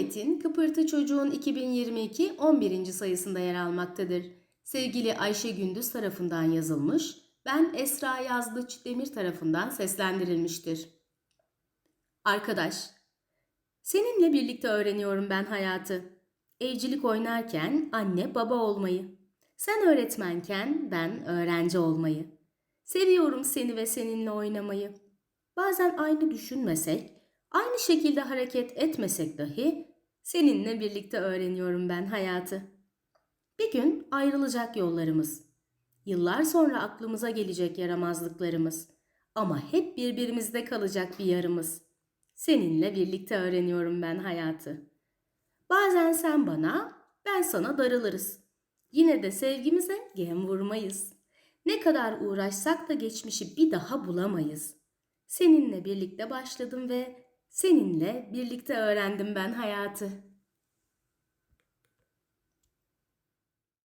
metin Kıpırtı Çocuğun 2022 11. sayısında yer almaktadır. Sevgili Ayşe Gündüz tarafından yazılmış, ben Esra Yazdıç Demir tarafından seslendirilmiştir. Arkadaş, seninle birlikte öğreniyorum ben hayatı. Evcilik oynarken anne baba olmayı. Sen öğretmenken ben öğrenci olmayı. Seviyorum seni ve seninle oynamayı. Bazen aynı düşünmesek, aynı şekilde hareket etmesek dahi seninle birlikte öğreniyorum ben hayatı. Bir gün ayrılacak yollarımız. Yıllar sonra aklımıza gelecek yaramazlıklarımız. Ama hep birbirimizde kalacak bir yarımız. Seninle birlikte öğreniyorum ben hayatı. Bazen sen bana, ben sana darılırız. Yine de sevgimize gem vurmayız. Ne kadar uğraşsak da geçmişi bir daha bulamayız. Seninle birlikte başladım ve seninle birlikte öğrendim ben hayatı.